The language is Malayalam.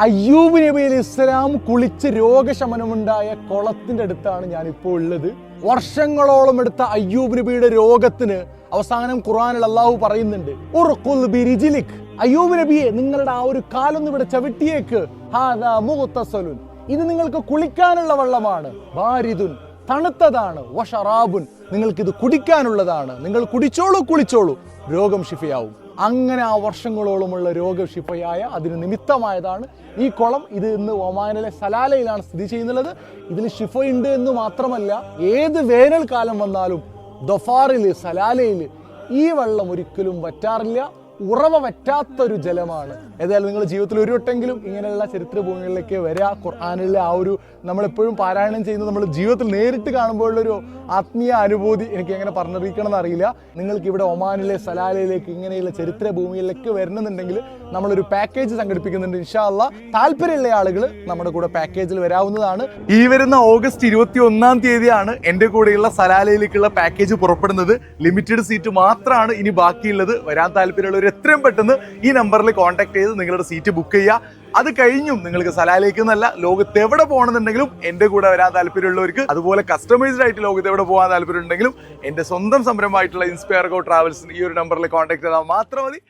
അയ്യൂബ് നബി അലി ഇസ്ലാം കുളിച്ച് രോഗശമനമുണ്ടായ കുളത്തിന്റെ അടുത്താണ് ഞാൻ ഇപ്പോൾ ഉള്ളത്. വർഷങ്ങളോളം എടുത്ത അയ്യൂബ് നബിയുടെ രോഗത്തിന് അവസാനം ഖുറാനിൽ അള്ളാഹു പറയുന്നുണ്ട് അയ്യൂബ് നബിയെ നിങ്ങളുടെ ആ ഒരു കാലൊന്ന് ഇവിടെ ചവിട്ടിയേക്ക്. ഇത് നിങ്ങൾക്ക് കുളിക്കാനുള്ള വെള്ളമാണ്. ബാരിദുൻ. തണുത്തതാണ്. വഷറാബുൻ. നിങ്ങൾക്ക് ഇത് കുടിക്കാനുള്ളതാണ്. നിങ്ങൾ കുടിച്ചോളൂ കുളിച്ചോളൂ. രോഗം ഷിഫയാവും അങ്ങനെ ആ വർഷങ്ങളോളമുള്ള രോഗശിപ്പയായ അതിന് നിമിത്തമായതാണ് ഈ കുളം. ഇത് ഇന്ന് ഒമാനിലെ സലാലയിലാണ് സ്ഥിതി ചെയ്യുന്നത് ഇതിൽ ഷിഫയുണ്ട് എന്ന് മാത്രമല്ല ഏത് വേനൽക്കാലം വന്നാലും ദഫാറിൽ സലാലയിൽ ഈ വെള്ളം ഒരിക്കലും വറ്റാറില്ല. ഉറവ വറ്റാത്തൊരു ജലമാണ്. ഏതായാലും നിങ്ങൾ ജീവിതത്തിൽ ഒരു വട്ടെങ്കിലും ഇങ്ങനെയുള്ള ചരിത്ര ഭൂമികളിലേക്ക് വരിക. ഖുർആാനിലെ ആ ഒരു നമ്മളെപ്പോഴും പാരായണം ചെയ്യുന്നത് നമ്മൾ ജീവിതത്തിൽ നേരിട്ട് കാണുമ്പോഴുള്ളൊരു ആത്മീയ അനുഭൂതി എനിക്ക് എങ്ങനെ പറഞ്ഞറിയിക്കണം എന്നറിയില്ല നിങ്ങൾക്ക് ഇവിടെ ഒമാനിലെ സലാലയിലേക്ക് ഇങ്ങനെയുള്ള ചരിത്ര ഭൂമിയിലേക്ക് വരണമെന്നുണ്ടെങ്കിൽ നമ്മളൊരു പാക്കേജ് സംഘടിപ്പിക്കുന്നുണ്ട് ഇൻഷാല്ല താല്പര്യമുള്ള ആളുകൾ നമ്മുടെ കൂടെ പാക്കേജിൽ വരാവുന്നതാണ്. ഈ വരുന്ന ഓഗസ്റ്റ് ഇരുപത്തി ഒന്നാം തീയതിയാണ് എന്റെ കൂടെയുള്ള സലാലയിലേക്കുള്ള പാക്കേജ് പുറപ്പെടുന്നത്. ലിമിറ്റഡ് സീറ്റ് മാത്രമാണ് ഇനി ബാക്കിയുള്ളത്. വരാൻ താല്പര്യമുള്ളവർ എത്രയും പെട്ടെന്ന് ഈ നമ്പറിൽ കോൺടാക്ട് ചെയ്ത് നിങ്ങളുടെ സീറ്റ് ബുക്ക് ചെയ്യുക. അത് കഴിഞ്ഞും നിങ്ങൾക്ക് സലാലേക്ക് എന്നല്ല ലോകത്ത് എവിടെ പോകണമെന്നുണ്ടെങ്കിലും എന്റെ കൂടെ വരാൻ താല്പര്യമുള്ളവർക്ക് അതുപോലെ കസ്റ്റമൈസ്ഡ് ആയിട്ട് ലോകത്ത് എവിടെ പോകാൻ താല്പര്യമുണ്ടെങ്കിലും എന്റെ സ്വന്തം സംരംഭമായിട്ടുള്ള ഇൻസ്പയർ ഗോ ട്രാവൽസിന് ഈ ഒരു നമ്പറിൽ കോൺടാക്ട് ചെയ്താൽ മാത്രം മതി.